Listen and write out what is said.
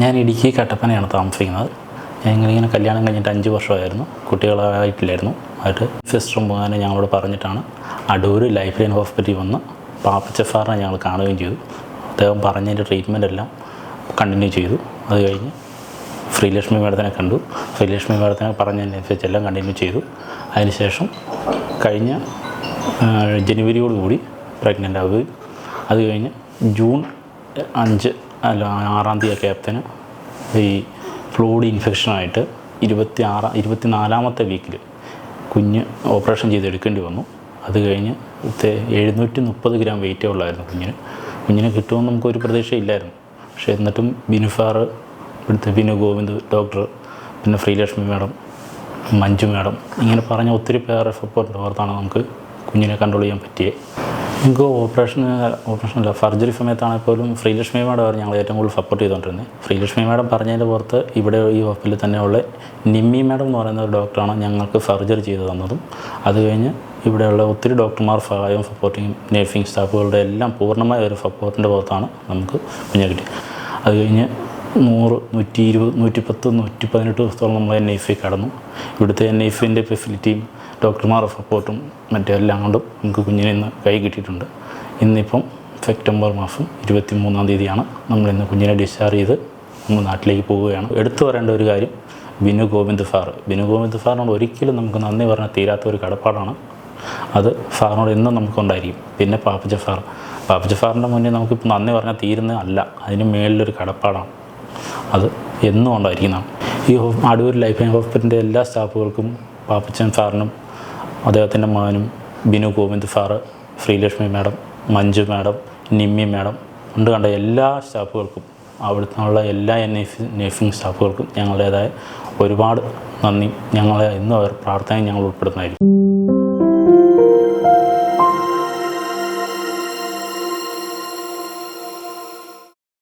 ഞാൻ ഇടുക്കി കട്ടപ്പനയാണ് താമസിക്കുന്നത്. ഞങ്ങളിങ്ങനെ കല്യാണം കഴിഞ്ഞിട്ട് അഞ്ച് വർഷമായിരുന്നു. കുട്ടികളായിട്ടില്ലായിരുന്നു. ആയിട്ട് സിസ്റ്റർ മുഖാനെ ഞങ്ങളോട് പറഞ്ഞിട്ടാണ് അടൂർ ലൈഫ് ലൈൻ ഹോസ്പിറ്റലിൽ വന്ന് പാപ്പച്ചഫാറിനെ ഞങ്ങൾ കാണുകയും ചെയ്തു. അദ്ദേഹം പറഞ്ഞതിന്റെ ട്രീറ്റ്മെന്റ് എല്ലാം കണ്ടിന്യൂ ചെയ്തു. അത് കഴിഞ്ഞ് ശ്രീലക്ഷ്മി മേഡത്തിനെ കണ്ടു. ശ്രീലക്ഷ്മി മേഡത്തിനെ പറഞ്ഞതിനനുസരിച്ച് എല്ലാം കണ്ടിന്യൂ ചെയ്തു. അതിനുശേഷം കഴിഞ്ഞ ജനുവരിയോടുകൂടി പ്രഗ്നന്റ് ആവുകയും. അത് കഴിഞ്ഞ് ജൂൺ അഞ്ച് അല്ല ആറാം തീയതി ക്യാപ്റ്റന് ഈ ഫ്ലൂഡ് ഇൻഫെക്ഷനായിട്ട് ഇരുപത്തി ആറാം ഇരുപത്തി നാലാമത്തെ വീക്കിൽ കുഞ്ഞ് ഓപ്പറേഷൻ ചെയ്തെടുക്കേണ്ടി വന്നു. അത് കഴിഞ്ഞ് എഴുന്നൂറ്റി മുപ്പത് ഗ്രാം വെയിറ്റേ ഉള്ളായിരുന്നു കുഞ്ഞിന്. കുഞ്ഞിനെ കിട്ടുമെന്ന് നമുക്കൊരു പ്രതീക്ഷയില്ലായിരുന്നു. പക്ഷേ എന്നിട്ടും ബിനുഫാർ ഇവിടുത്തെ ബിനു ഗോവിന്ദ് ഡോക്ടർ പിന്നെ ശ്രീലക്ഷ്മി മാഡം മഞ്ജു മാഡം ഇങ്ങനെ പറഞ്ഞ ഒത്തിരി പേരെ സപ്പോർട്ട് ഓർത്താണ് നമുക്ക് കുഞ്ഞിനെ കൺട്രോൾ ചെയ്യാൻ പറ്റിയത് നമുക്ക് ഓപ്പറേഷൻ ഓപ്പറേഷൻ അല്ല സർജറി സമയത്താണെങ്കിൽ പോലും ശ്രീലക്ഷ്മി മാഡം ഞങ്ങൾ ഏറ്റവും കൂടുതൽ സപ്പോർട്ട് ചെയ്തുകൊണ്ടിരുന്നത് ശ്രീലക്ഷ്മി മാഡം പറഞ്ഞതിന്റെ പുറത്ത് ഇവിടെ ഈ ഹോസ്പിറ്റലിൽ തന്നെയുള്ള നിമ്മി മാഡം എന്ന് പറയുന്ന ഡോക്ടറാണ് ഞങ്ങൾക്ക് സർജറി ചെയ്തു തന്നതും. അത് കഴിഞ്ഞ് ഇവിടെയുള്ള ഒത്തിരി ഡോക്ടർമാർ സഹായവും സപ്പോർട്ടിങ്ങും നേഴ്സിംഗ് സ്റ്റാഫുകളുടെ എല്ലാം പൂർണമായ ഒരു സപ്പോർട്ടിന്റെ പുറത്താണ് നമുക്ക് കുഞ്ഞിനെ കിട്ടിയത്. അത് കഴിഞ്ഞ് നൂറ് നൂറ്റി ഇരുപത് നൂറ്റി പത്ത് നൂറ്റി പതിനെട്ട് ദിവസത്തോളം നമ്മൾ എൻ ഐ കടന്നു. ഇവിടുത്തെ എൻ ഐ സിന്റെ ഫെസിലിറ്റിയും ഡോക്ടർമാരുടെ സപ്പോർട്ടും മറ്റെല്ലാം കൊണ്ടും നമുക്ക് കുഞ്ഞിനെ ഇന്ന് കൈ കിട്ടിയിട്ടുണ്ട്. ഇന്നിപ്പം സെപ്റ്റംബർ മാസം ഇരുപത്തി മൂന്നാം തീയതിയാണ് നമ്മൾ ഇന്ന് കുഞ്ഞിനെ ഡിസ്ചാർജ് ചെയ്ത് നമ്മൾ നാട്ടിലേക്ക് പോവുകയാണ്. എടുത്തു പറയേണ്ട ഒരു കാര്യം ബിനു ഗോവിന്ദ് സാറ്. ബിനു ഗോവിന്ദ് സാറിനോട് ഒരിക്കലും നമുക്ക് നന്ദി പറഞ്ഞാൽ തീരാത്ത ഒരു കടപ്പാടാണ്. അത് സാറിനോട് എന്നും നമുക്കുണ്ടായിരിക്കും. പിന്നെ പാപ്പജ സാർ പാപ്പജ സാറിന്റെ മുന്നിൽ നമുക്കിപ്പോൾ നന്ദി പറഞ്ഞാൽ തീരുന്ന അല്ല അതിന് മേളിലൊരു കടപ്പാടാണ്. അത് എന്നും ഉണ്ടായിരിക്കുന്നതാണ്. ഈ അടൂർ ലൈഫ് ലൈൻ ഹോസ്പിറ്റലിന്റെ എല്ലാ സ്റ്റാഫുകൾക്കും പാപ്പച്ചൻ സാറിനും അദ്ദേഹത്തിന്റെ മകനും Binu Govind sir Sreelakshmi madam Manju madam Nimmi madam ഉണ്ട് കണ്ട എല്ലാ സ്റ്റാഫുകൾക്കും അവിടുത്തെ എല്ലാ എഫ് നേഴ്സിംഗ് സ്റ്റാഫുകൾക്കും ഞങ്ങളുടേതായ ഒരുപാട് നന്ദി. ഞങ്ങളെ എന്നും അവർ പ്രാർത്ഥനയും ഞങ്ങൾ ഉൾപ്പെടുന്നതായിരിക്കും.